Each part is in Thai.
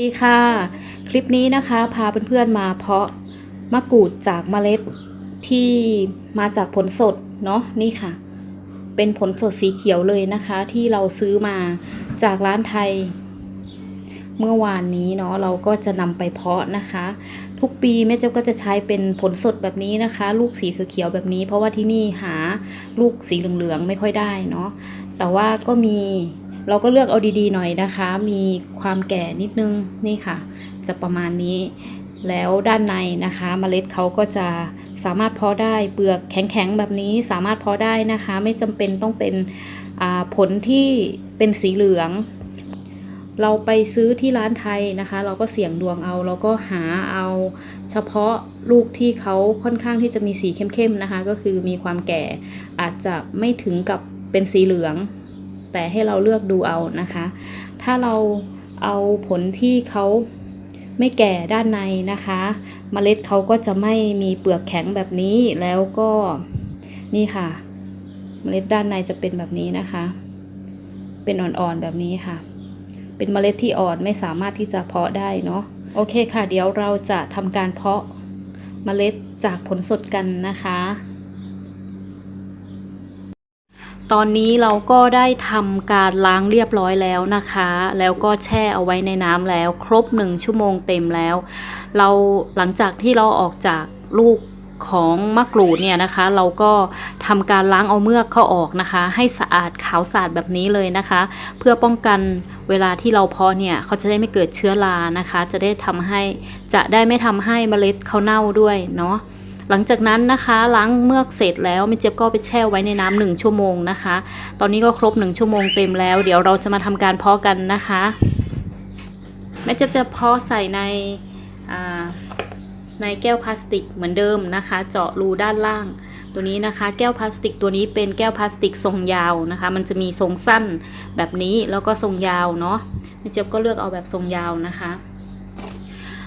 ดีค่ะ คลิปนี้นะคะพาเพื่อนๆมาเพาะมะกรูดจากเมล็ดที่มาจากผลสดเนาะนี่ค่ะ เป็นผลสดสีเขียวเลยนะคะ ที่เราซื้อมาจากร้านไทย เมื่อวานนี้เนาะเราก็จะนำไปเพาะนะคะ ทุกปีแม่เจ้าก็จะใช้เป็นผลสดแบบนี้นะคะ ลูกสีเขียวแบบนี้ เพราะว่าที่นี่หาลูกสีเหลืองๆไม่ค่อยได้เนาะแต่ว่าก็มี เราก็เลือกเอาดีๆหน่อยนะคะ มีความแก่นิดนึงนี่ค่ะ จะประมาณนี้ แล้วด้านในนะคะเมล็ดเขาก็จะสามารถเพาะได้เปลือกแข็งๆแบบนี้สามารถเพาะได้นะคะ ไม่จำเป็นต้องเป็นผลที่เป็นสีเหลือง เราไปซื้อที่ร้านไทยนะคะ เราก็เสี่ยงดวงเอาเราก็หาเอาเฉพาะลูกที่เขาค่อนข้างที่จะมีสีเข้มๆนะคะ ก็คือมีความแก่อาจจะไม่ถึงกับเป็นสีเหลือง แต่ให้เราเลือกดูเอานะคะ ถ้าเราเอาผลที่เขาไม่แก่ด้านในนะคะเมล็ดเขาก็จะไม่มีเปลือกแข็งแบบนี้แล้วก็นี่ค่ะเมล็ดด้านในจะเป็นแบบนี้นะคะ เป็นอ่อนๆแบบนี้ค่ะ เป็นเมล็ดที่อ่อนไม่สามารถที่จะเพาะได้เนาะโอเคค่ะ เดี๋ยวเราจะทำการเพาะเมล็ดจากผลสดกันนะคะ ตอนนี้เราก็ได้ทำการล้างเรียบร้อยแล้วนะคะ แล้วก็แช่เอาไว้ในน้ำแล้ว ครบหนึ่งชั่วโมงเต็มแล้ว เราหลังจากที่เราออกจากลูกของมะกรูดเนี่ยนะคะ เราก็ทำการล้างเอาเมือกเข้าออกนะคะ ให้สะอาดขาวสะอาดแบบนี้เลยนะคะ เพื่อป้องกันเวลาที่เราเพาะเนี่ยเขาจะได้ไม่เกิดเชื้อรานะคะ จะได้ทำให้จะได้ไม่ทำให้เมล็ดเขาเน่าด้วยเนาะ หลังจากนั้นนะคะล้างเมือกเสร็จแล้วแม่เจี๊ยบก็ไปแช่ไว้ในน้ำหนึ่งชั่วโมงนะคะ ตอนนี้ก็ครบหนึ่งชั่วโมงเต็มแล้ว เดี๋ยวเราจะมาทำการเพาะกันนะคะแม่เจี๊ยบจะเพาะใส่ในในแก้วพลาสติกเหมือนเดิมนะคะ เจาะรูด้านล่าง ตัวนี้นะคะ แก้วพลาสติกตัวนี้เป็นแก้วพลาสติกทรงยาวนะคะ มันจะมีทรงสั้นแบบนี้แล้วก็ทรงยาวเนาะแม่เจี๊ยบก็เลือกเอาแบบทรงยาวนะคะ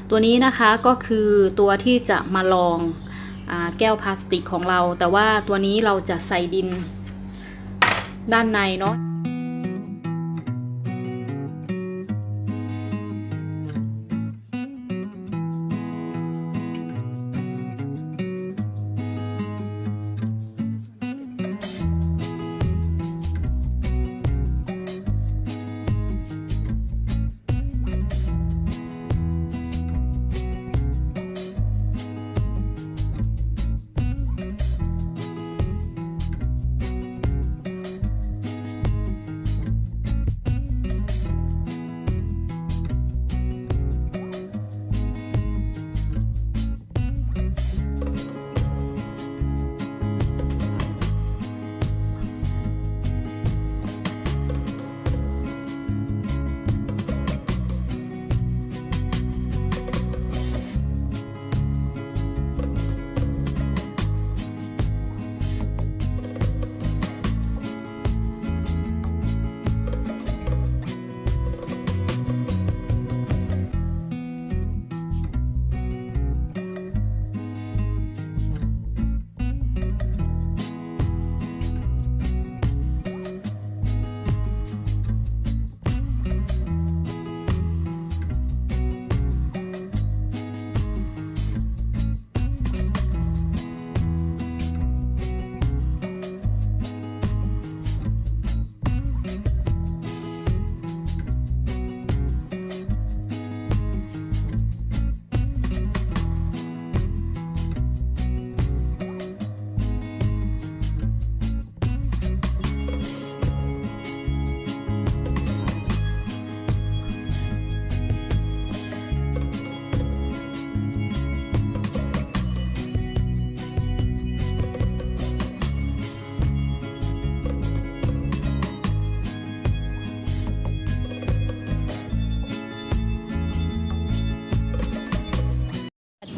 ตัวนี้นะคะก็คือตัวที่จะมาลอง แก้วพลาสติกของเรา แต่ว่าตัวนี้เราจะใส่ดินด้านในเนาะ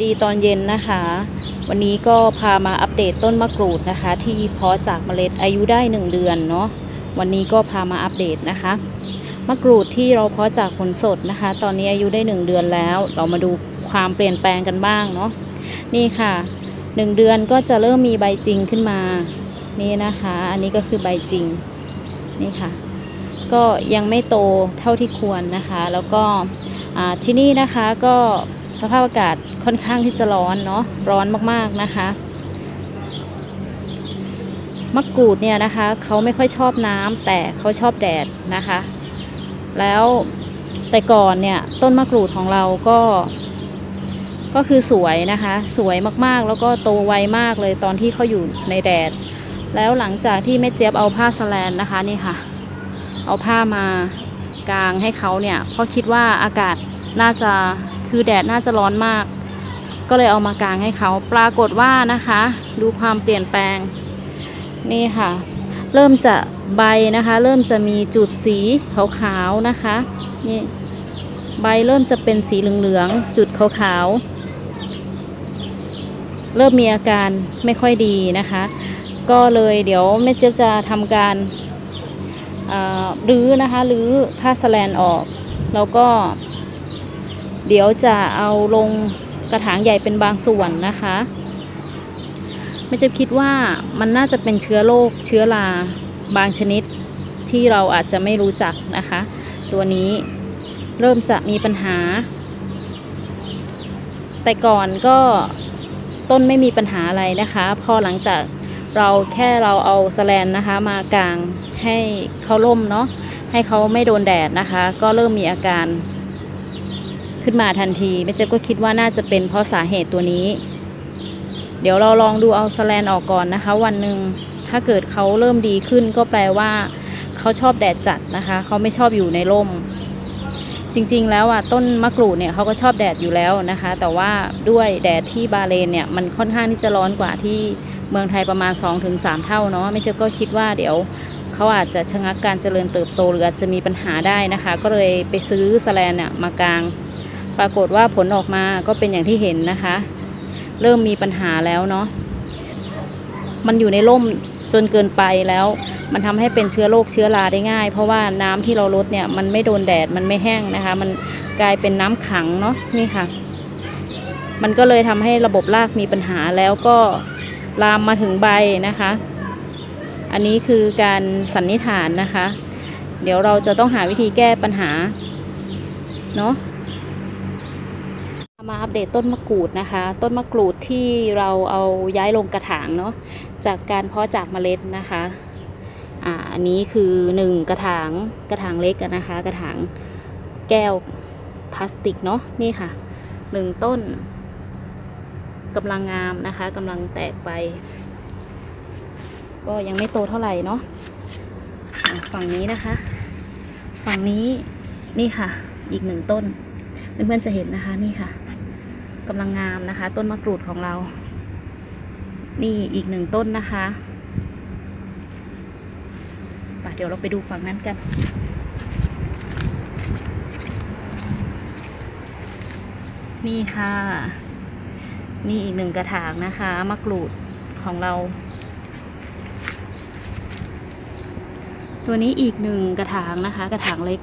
ดีตอนเย็นนะคะ วันนี้ก็พามาอัปเดตต้นมะกรูดนะคะ ที่เพาะจากเมล็ดอายุได้ 1 เดือนเนาะวันนี้ก็พามาอัปเดตนะคะมะกรูดที่เราเพาะจากผลสดนะคะ ตอนนี้อายุได้ 1 เดือนแล้ว เรามาดูความเปลี่ยนแปลงกันบ้างเนาะนี่ค่ะ 1 เดือนก็จะเริ่มมีใบจริงขึ้นมานี่นะคะ อันนี้ก็คือใบจริงนี่ค่ะ ก็ยังไม่โตเท่าที่ควรนะคะ แล้วก็ที่นี่นะคะก็ สภาพอากาศค่อนข้างที่จะร้อนเนาะร้อนมากๆนะคะมะกรูดเนี่ยนะคะเขาไม่ค่อยชอบน้ำแต่เขาชอบแดดนะคะ แล้วแต่ก่อนเนี่ยต้นมะกรูดของเราก็ก็คือสวยนะคะ สวยมากๆ แล้วก็โตไวมากเลยตอนที่เขาอยู่ในแดด แล้วหลังจากที่แม่เจี๊ยบเอาผ้าสแลนนะคะนี่ค่ะ เอาผ้ามากางให้เขาเนี่ยเพราะคิดว่าอากาศน่าจะ คือแดดน่าจะร้อนมาก ก็เลยเอามากางให้เขาปรากฏว่านะคะ ดูความเปลี่ยนแปลง นี่ค่ะ เริ่มจะใบนะคะ เริ่มจะมีจุดสีขาวๆนะคะนี่ใบเริ่มจะเป็นสีเหลืองๆจุดขาวๆเริ่มมีอาการไม่ค่อยดีนะคะ ก็เลยเดี๋ยวแม่เจี๊ยบจะทำการรื้อนะคะรื้อผ้าสแลนออก แล้วก็ เดี๋ยวจะเอาลงกระถางใหญ่เป็นบางส่วนนะคะไม่จะคิดว่ามันน่าจะเป็นเชื้อโรคเชื้อราบางชนิดที่เราอาจจะไม่รู้จักนะคะ ตัวนี้เริ่มจะมีปัญหา แต่ก่อนก็ต้นไม่มีปัญหาอะไรนะคะ พอหลังจากเราแค่เราเอาสแลนนะคะ มากางให้เขาล่มเนาะให้เขาไม่โดนแดดนะคะ ก็เริ่มมีอาการ ขึ้นมาทันทีแม่เจ๊ยบก็คิดว่าน่าจะเป็นเพราะสาเหตุตัวนี้ เดี๋ยวเราลองดูเอาสแลนออกก่อนนะคะ วันหนึ่งถ้าเกิดเขาเริ่มดีขึ้นก็แปลว่าเขาชอบแดดจัดนะคะ เขาไม่ชอบอยู่ในร่ม จริงๆแล้วอะต้นมะกรูดเนี่ยเขาก็ชอบแดดอยู่แล้วนะคะ แต่ว่าด้วยแดดที่บาเลนเนี่ยมันค่อนข้างที่จะร้อนกว่าที่เมืองไทยประมาณ 2-3 เท่าเนาะไม่เจ๊ก็คิดว่าเดี๋ยวเขาอาจจะชะงักการเจริญเติบโตหรืออาจจะมีปัญหาได้นะคะ ก็เลยไปซื้อสแลนเนี่ยมากลาง ปรากฏว่าผลออกมาก็เป็นอย่างที่เห็นนะคะ เริ่มมีปัญหาแล้วเนาะมันอยู่ในร่มจนเกินไปแล้ว มันทำให้เป็นเชื้อโรคเชื้อราได้ง่าย เพราะว่าน้ำที่เราลดเนี่ยมันไม่โดนแดดมันไม่แห้งนะคะ มันกลายเป็นน้ำขังเนาะนี่ค่ะ มันก็เลยทำให้ระบบรากมีปัญหาแล้วก็ลามมาถึงใบนะคะ อันนี้คือการสันนิษฐานนะคะ เดี๋ยวเราจะต้องหาวิธีแก้ปัญหาเนาะ มาอัปเดตต้นมะกรูดนะคะ ต้นมะกรูดที่เราเอาย้ายลงกระถางเนาะจากการเพาะจากเมล็ดนะคะอ่าอันนี้คือหนึ่งกระถางกระถางเล็กนะคะ กระถางแก้วพลาสติกเนาะนี่ค่ะหนึ่งต้นกำลังงามนะคะกำลังแตกไป ก็ยังไม่โตเท่าไหร่เนาะฝั่งนี้นะคะ ฝั่งนี้นี่ค่ะ อีกหนึ่งต้นเพื่อนๆจะเห็นนะคะนี่ค่ะ กำลังงามนะคะ ต้นมะกรูดของเรา นี่อีกหนึ่งต้นนะคะปะเดี๋ยวเราไปดูฝั่งนั้นกัน นี่ค่ะ นี่อีกหนึ่งกระถางนะคะมะกรูดของเรา ตัวนี้อีกหนึ่งกระถางนะคะ กระถางเล็ก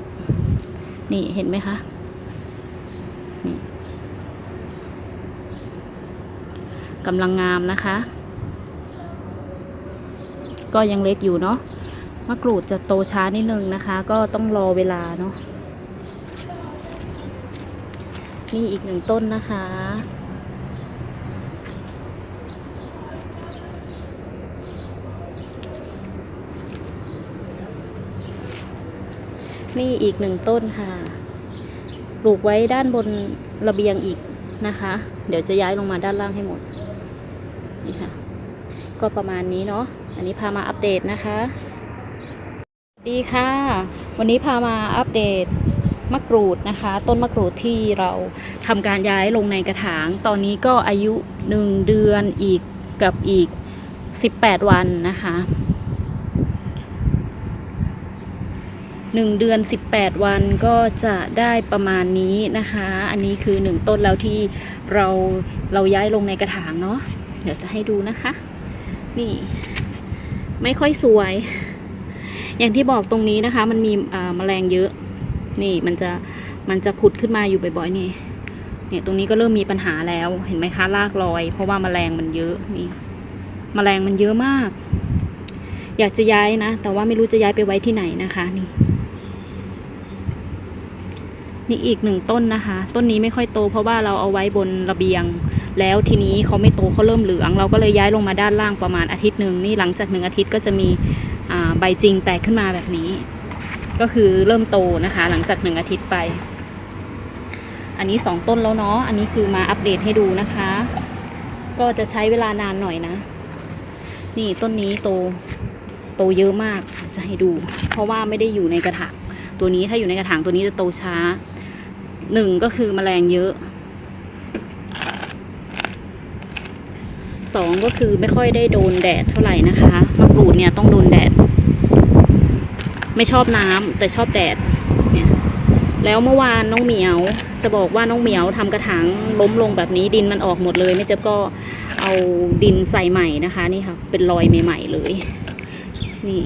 นี่เห็นไหมคะ กำลังงามนะคะ ก็ยังเล็กอยู่เนาะมะกรูดจะโตช้านิดนึงนะคะ ก็ต้องรอเวลาเนาะนี่อีกหนึ่งต้นนะคะ นี่อีกหนึ่งต้นค่ะ ปลูกไว้ด้านบนระเบียงอีกนะคะ เดี๋ยวจะย้ายลงมาด้านล่างให้หมด นี่ค่ะ ก็ประมาณนี้เนาะอันนี้พามาอัปเดตนะคะดีค่ะ วันนี้พามาอัปเดตมะกรูดนะคะ ต้นมะกรูดที่เราทำการย้ายลงในกระถาง ตอนนี้ก็อายุ 1 เดือนอีกกับอีก 18 วันนะคะหนึ่งเดือน 18 วันก็จะได้ประมาณนี้นะคะ อันนี้คือหนึ่งต้นแล้วที่เราเราย้ายลงในกระถางเนาะ เดี๋ยวจะให้ดูนะคะ นี่ ไม่ค่อยสวย อย่างที่บอกตรงนี้นะคะ มันมีแมลงเยอะ นี่มันจะมันจะผุดขึ้นมาอยู่บ่อยๆนี่เนี่ยตรงนี้ก็เริ่มมีปัญหาแล้วเห็นไหมคะรากลอย เพราะว่าแมลงมันเยอะนี่แมลงมันเยอะมาก อยากจะย้ายนะ แต่ว่าไม่รู้จะย้ายไปไว้ที่ไหนนะคะนี่ นี่อีกหนึ่งต้นนะคะ ต้นนี้ไม่ค่อยโต เพราะว่าเราเอาไว้บนระเบียง แล้วทีนี้เขาไม่โตเขาเริ่มเหลือง เราก็เลยย้ายลงมาด้านล่างประมาณอาทิตย์หนึ่งนี่หลังจากหนึ่งอาทิตย์ก็จะมีใบจริงแตกขึ้นมาแบบนี้ ก็คือเริ่มโตนะคะ หลังจากหนึ่งอาทิตย์ไป อันนี้สองต้นแล้วเนาะอันนี้คือมาอัปเดตให้ดูนะคะ ก็จะใช้เวลานานหน่อยนะ นี่ต้นนี้โตโตเยอะมากจะให้ดู เพราะว่าไม่ได้อยู่ในกระถางตัวนี้ถ้าอยู่ในกระถางตัวนี้จะโตช้าหนึ่งก็คือแมลงเยอะ สองก็คือไม่ค่อยได้โดนแดดเท่าไหร่นะคะมะกรูดเนี่ยต้องโดนแดด ไม่ชอบน้ำแต่ชอบแดดเนี่ยแล้วเมื่อวานน้องเหมียวจะบอกว่าน้องเหมียวทำกระถางล้มลงแบบนี้ดินมันออกหมดเลยไม่เจ็บก็เอาดินใส่ใหม่นะคะนี่ค่ะเป็นรอยใหม่ ๆ เลย นี่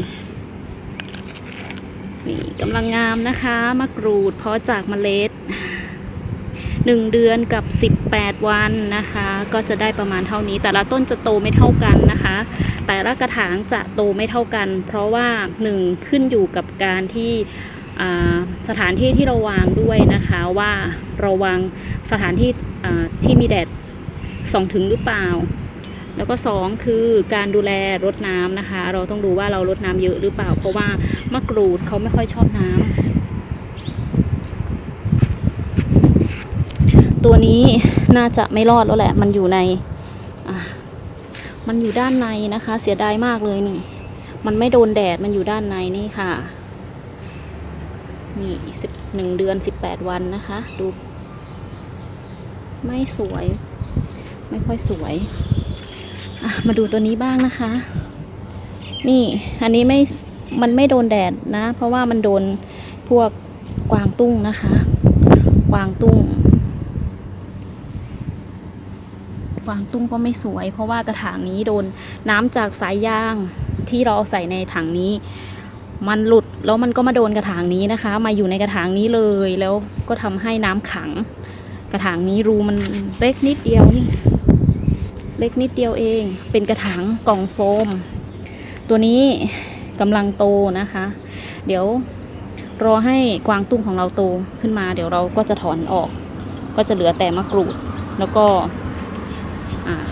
นี่กำลังงามนะคะมะกรูดเพาะจากเมล็ด หนึ่งเดือนกับ 18 วันนะคะ ก็จะได้ประมาณเท่านี้ แต่ละต้นจะโตไม่เท่ากันนะคะ แต่ละกระถางจะโตไม่เท่ากัน เพราะว่าหนึ่งขึ้นอยู่กับการที่สถานที่ที่เราวางด้วยนะคะว่าเราวางสถานที่ที่มีแดดส่องถึงหรือเปล่า แล้วก็สองคือการดูแลรดน้ำนะคะ เราต้องดูว่าเรารดน้ำเยอะหรือเปล่า เพราะว่ามะกรูดเขาไม่ค่อยชอบน้ำ ตัวนี้น่าจะไม่รอดแล้วแหละ มันอยู่ในมันอยู่ด้านในนะคะ เสียดายมากเลยนี่ มันไม่โดนแดดมันอยู่ด้านในนี่ค่ะ นี่สิบหนึ่งเดือนสิบแปดวันนะคะ ดู ไม่สวย ไม่ค่อยสวยมาดูตัวนี้บ้างนะคะ นี่อันนี้ไม่มันไม่โดนแดดนะ เพราะว่ามันโดนพวกกวางตุ้งนะคะ กวางตุ้ง ก วางตุ้งก็ไม่สวย เพราะว่ากระถางนี้โดนน้ำจากสายยางที่เราใส่ในถังนี้ มันหลุดแล้วมันก็มาโดนกระถางนี้นะคะ มาอยู่ในกระถางนี้เลยแล้วก็ทำให้น้ำขัง กระถางนี้รูมันเล็กนิดเดียวนี่ เล็กนิดเดียวเอง เป็นกระถางกล่องโฟม ตัวนี้กำลังโตนะคะ เดี๋ยวรอให้กวางตุ้งของเราโตขึ้นมา เดี๋ยวเราก็จะถอนออก ก็จะเหลือแต่มะกรูด แล้วก็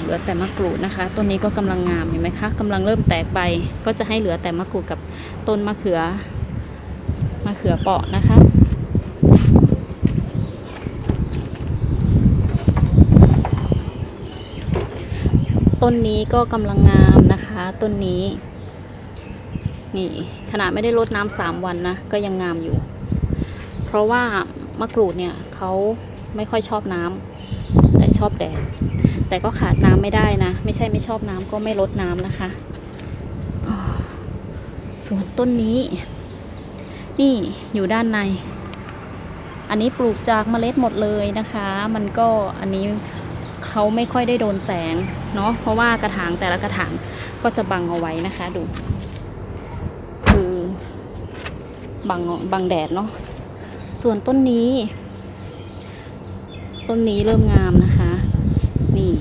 เหลือแต่มะกรูดนะคะ ต้นนี้ก็กำลังงามเห็นไหมคะกำลังเริ่มแตกใบ ก็จะให้เหลือแต่มะกรูดกับต้นมะเขือมะเขือเปาะนะคะต้นนี้ก็กำลังงามนะคะต้นนี้ นี่ขนาดไม่ได้รดน้ำสามวันนะก็ยังงามอยู่ เพราะว่ามะกรูดเนี่ยเขาไม่ค่อยชอบน้ำแต่ชอบแดด แต่ก็ขาดน้ำไม่ได้นะ ไม่ใช่ไม่ชอบน้ำก็ไม่ลดน้ำนะคะส่วนต้นนี้ นี่อยู่ด้านใน อันนี้ปลูกจากเมล็ดหมดเลยนะคะ มันก็อันนี้เขาไม่ค่อยได้โดนแสงเนาะเพราะว่ากระถางแต่ละกระถางก็จะบังเอาไว้นะคะดู คือบังบังแดดเนาะส่วนต้นนี้ ต้นนี้เริ่มงามนะคะ นี่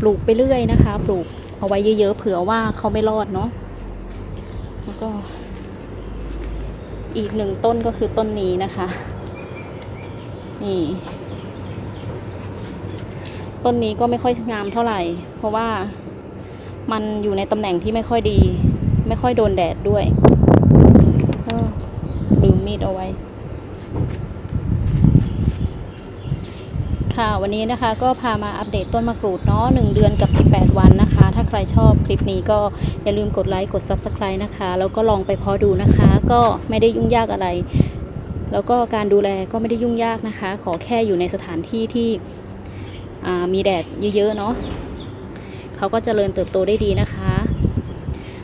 ปลูกไปเรื่อยนะคะ ปลูกเอาไว้เยอะๆเผื่อว่าเขาไม่รอดเนาะแล้วก็ อีกหนึ่งต้นก็คือต้นนี้นะคะ นี่ ต้นนี้ก็ไม่ค่อยงามเท่าไหร่ เพราะว่ามันอยู่ในตำแหน่งที่ไม่ค่อยดี ไม่ค่อยโดนแดดด้วยก็ลืมมีดเอาไว้ ค่ะวันนี้นะคะก็พามาอัปเดตต้นมะกรูดเนาะหนึ่งเดือนกับ 18 วันนะคะ ถ้าใครชอบคลิปนี้ก็อย่าลืมกดไลค์กด Subscribe นะคะ แล้วก็ลองไปเพอดูนะคะ ก็ไม่ได้ยุ่งยากอะไร แล้วก็การดูแลก็ไม่ได้ยุ่งยากนะคะ ขอแค่อยู่ในสถานที่ที่มีแดดเยอะๆเนาะเขาก็เจริญเติบโตได้ดีนะคะ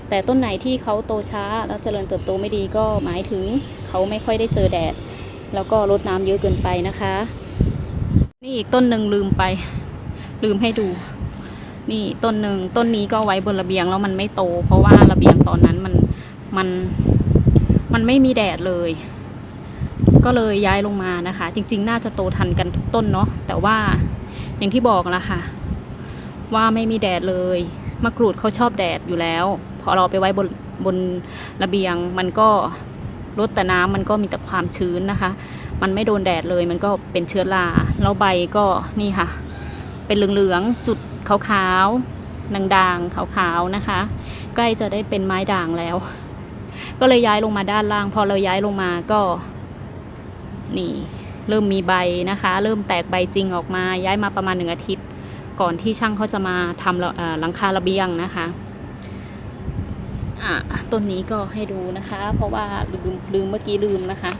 แต่ต้นไหนที่เขาโตช้าแล้วเจริญเติบโตไม่ดีก็หมายถึงเขาไม่ค่อยได้เจอแดด แล้วก็รดน้ำเยอะเกินไปนะคะ นี่อีกต้นหนึ่งลืมไป ลืมให้ดู นี่ต้นหนึ่งต้นนี้ก็ไว้บนระเบียงแล้วมันไม่โต เพราะว่าระเบียงตอนนั้นมันมันมันไม่มีแดดเลย ก็เลยย้ายลงมานะคะ จริง ๆ น่าจะโตทันกันทุกต้นเนาะแต่ว่าอย่างที่บอกละค่ะ ว่าไม่มีแดดเลยมะกรูดเขาชอบแดดอยู่แล้ว พอเราไปไว้บนบนระเบียงมันก็ลดแต่น้ำมันก็มีแต่ความชื้นนะคะ มันไม่โดนแดดเลยมันก็เป็นเชื้อราแล้วใบก็นี่ค่ะ เป็นเหลืองๆจุดขาวๆด่างๆขาวๆนะคะ ใกล้จะได้เป็นไม้ด่างแล้ว ก็เลยย้ายลงมาด้านล่าง พอเราย้ายลงมาก็ นี่ เริ่มมีใบนะคะ เริ่มแตกใบจริงออกมา ย้ายมาประมาณหนึ่งอาทิตย์ ก่อนที่ช่างเขาจะมาทำหลังคาระเบียงนะคะอะต้นนี้ก็ให้ดูนะคะ เพราะว่าลืมลืมเมื่อกี้ลืมนะคะ